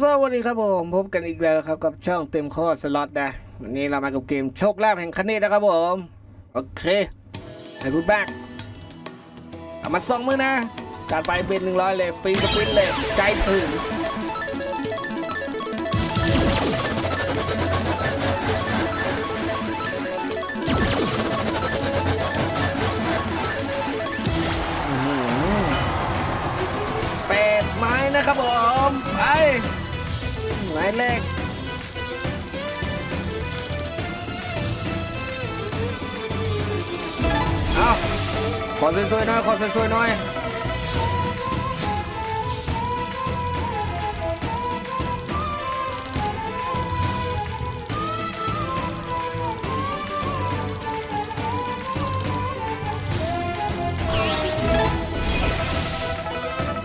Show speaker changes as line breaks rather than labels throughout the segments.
สวัสดีครับผมพบกันอีกแล้วครับกับช่องเต็มข้อสล็อตนะวันนี้เรามากับเกมโชคลาภแห่งคณิตนะครับผมโอเคให้พูดแบกเอามาส่องมือนะการไปเป็นหนึ่งร้อยเลยฟรีสปินต์เลยใจถึงายเลขเอาขอสวยๆหน่อย ขอสวยๆหน่อย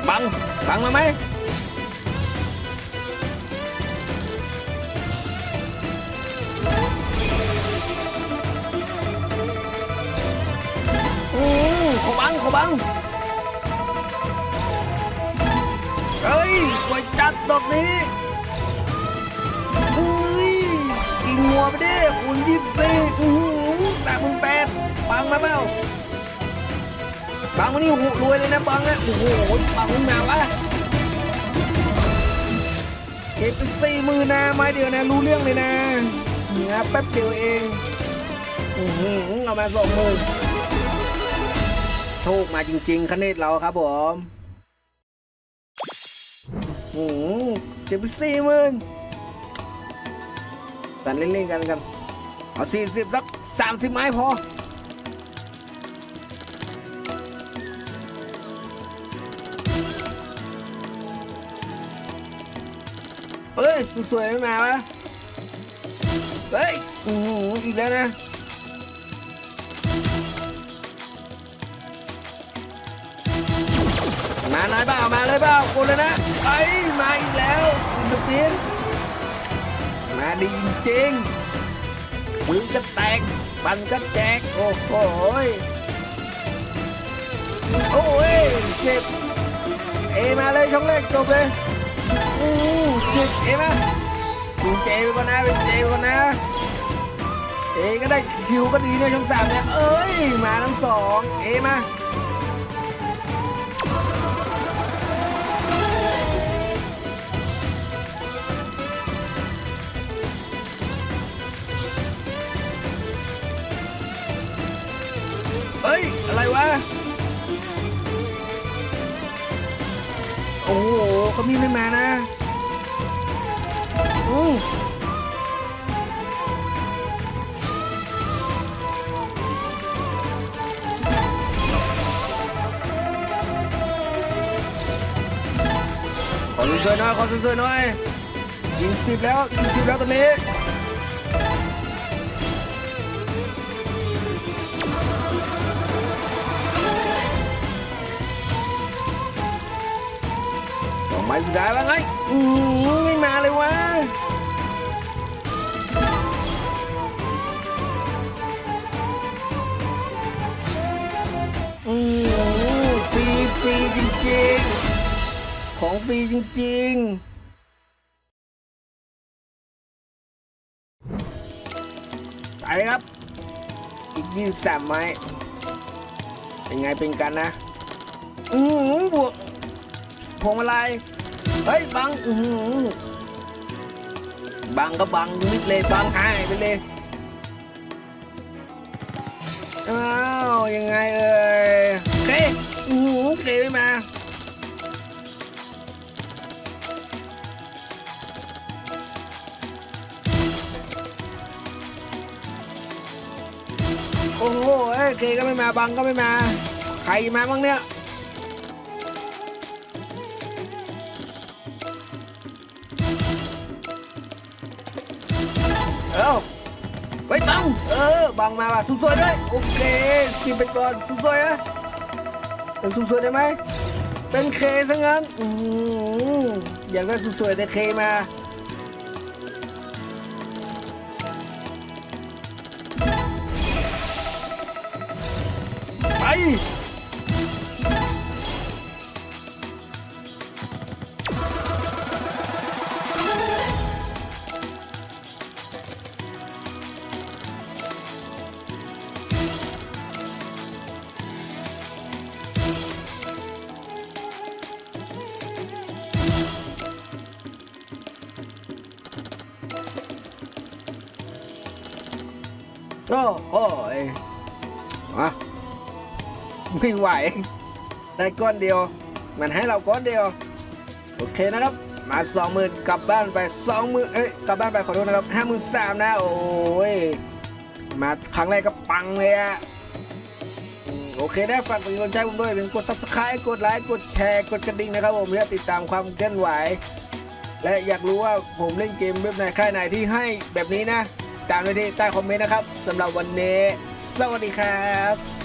บังบังมาไหม งขอบัง เฮ้ย สวยจัดดอกนี้เฮ้ยกินงัวไปดิคุณยี่สิบสี่อือสามหมื่นแปดบังมาเปล่าบังวันนี้หูรวยเลยนะบังนะโอ้โหบังมันมาวะเก็บไปสี่หมื่นนะไม้เดียวนะรู้เรื่องเลยนะเนี่ยแป๊บเดียวเองอือหือเอามาสองหมื่น โชคมาจริง ๆคเนตเราครับผมหืมเจ็บไปสี่หมื่นกันเล่นๆกันกัน เอาสี่สิบสักสามสิบไม้พอเฮ้ย สวยๆไม่มาวะ เฮ้ยอือหืออีกแล้วนะ มานายเปล่ามาเลยเปล่ากูเลยนะไอ้มาอีกแล้วสปินมาดีจริงๆซื้อก็แตกปันก็แจกโอ้โหโอ้ยเจ็บเอมาเลยช่องแรกจบเลยอู้เจ็บเอมาเป็นเจไปก่อนนะเป็นเจไปก่อนนะเอก็ได้คิวก็ดีนะช่องสามเนี่ยเอ้ยมาทั้งสองเอมา หเขามีไม่มานะอืมขอสวยหน่อยขอสวยหน่อยยิงสิบแล้วยิงสิบแล้วตอนนี้ สองไม้สุดท้าแล้วไงอืมไม่มาเลยวะอืมฟรีฟรีจริงๆ ของฟรีจริงๆไปครับ อีกยี่สิบสามไม้ เป็นไงเป็นกันนะ อืมบวกพวงมาลัย เฮ้ยบังอือบังก็บังมิดเลยบังหายไปเลย อ้าวยังไงเอ่ยเคอือหือเคไม่มาโอ้โหเอ้เคก็ไม่มาบังก็ไม่มา ใครมาบ้างเนี่ย ออบังมาว่ะสวยๆด้วยโอเคสิบไปก่อนสวยๆอะเป็นสวยๆได้ไหมเป็นเคซะงั้นอืมอยากได้สวยๆแต่เคมาไป โอ้โอ้ยมาไม่ไหว ได้ก้อนเดียว มันให้เราก้อนเดียว โอเคนะครับ มาสองหมื่นกลับบ้านไปสองหมื่นเอ้ย กลับบ้านไปขอโทษนะครับห้าหมื่นสามนะ โอ้ย มาครั้งแรกก็ปังเลยอะอืมโอเคได้ฝากเป็นกำลังใจผมด้วยเป็นกด subscribe กดไลค์กดแชร์กดกระดิ่งนะครับผมเพื่อติดตามความเคลื่อนไหว และอยากรู้ว่าผมเล่นเกมเว็บไหนค่ายไหนที่ให้แบบนี้นะ ตามไปที่ใต้คอมเมนต์นะครับสำหรับวันนี้ สวัสดีครับ